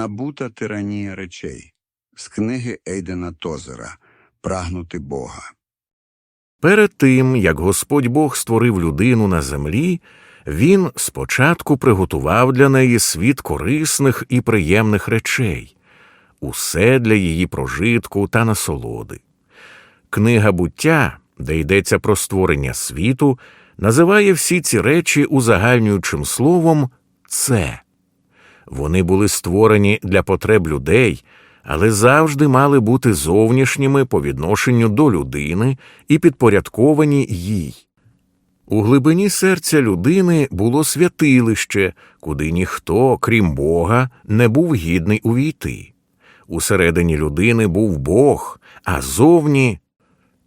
Набута тиранія речей з книги Ейдена Тозера Прагнути Бога. Перед тим, як Господь Бог створив людину на землі, він спочатку приготував для неї світ корисних і приємних речей, усе для її прожитку та насолоди. Книга буття, де йдеться про створення світу, називає всі ці речі узагальнюючим словом це. Вони були створені для потреб людей, але завжди мали бути зовнішніми по відношенню до людини і підпорядковані їй. У глибині серця людини було святилище, куди ніхто, крім Бога, не був гідний увійти. Усередині людини був Бог, а зовні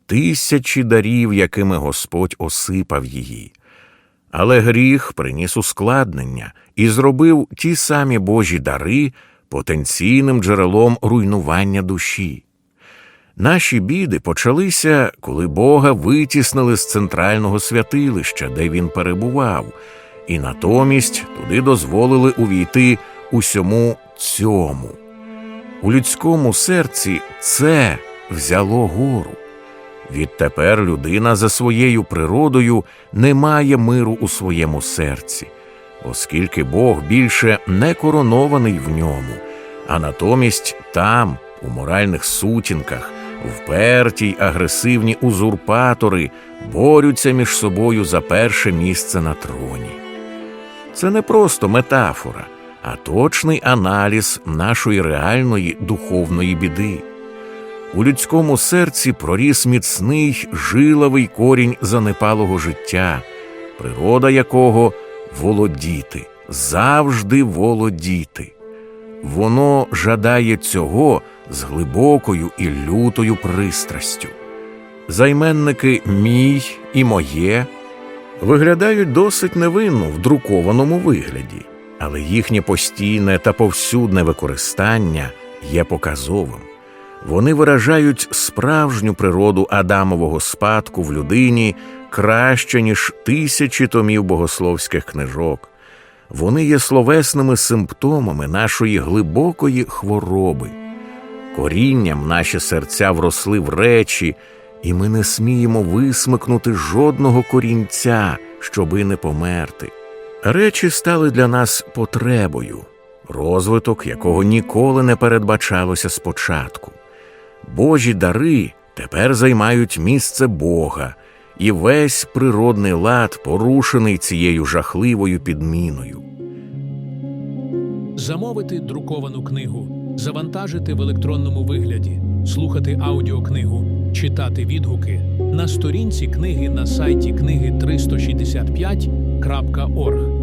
тисячі дарів, якими Господь осипав її. Але гріх приніс ускладнення і зробив ті самі Божі дари потенційним джерелом руйнування душі. Наші біди почалися, коли Бога витіснили з центрального святилища, де він перебував, і натомість туди дозволили увійти усьому цьому. У людському серці це взяло гору. Відтепер людина за своєю природою не має миру у своєму серці, оскільки Бог більше не коронований в ньому, а натомість там, у моральних сутінках, вперті й агресивні узурпатори борються між собою за перше місце на троні. Це не просто метафора, а точний аналіз нашої реальної духовної біди. У людському серці проріс міцний жиловий корінь занепалого життя, природа якого володіти, завжди володіти. Воно жадає цього з глибокою і лютою пристрастю. Займенники мій і моє виглядають досить невинно в друкованому вигляді, але їхнє постійне та повсюдне використання є показовим. Вони виражають справжню природу Адамового спадку в людині краще, ніж тисячі томів богословських книжок. Вони є словесними симптомами нашої глибокої хвороби. Корінням наші серця вросли в речі, і ми не сміємо висмикнути жодного корінця, щоби не померти. Речі стали для нас потребою, розвиток якого ніколи не передбачалося спочатку. Божі дари тепер займають місце Бога, і весь природний лад порушений цією жахливою підміною. Замовити друковану книгу, завантажити в електронному вигляді, слухати аудіокнигу, читати відгуки на сторінці книги на сайті книги 365.org.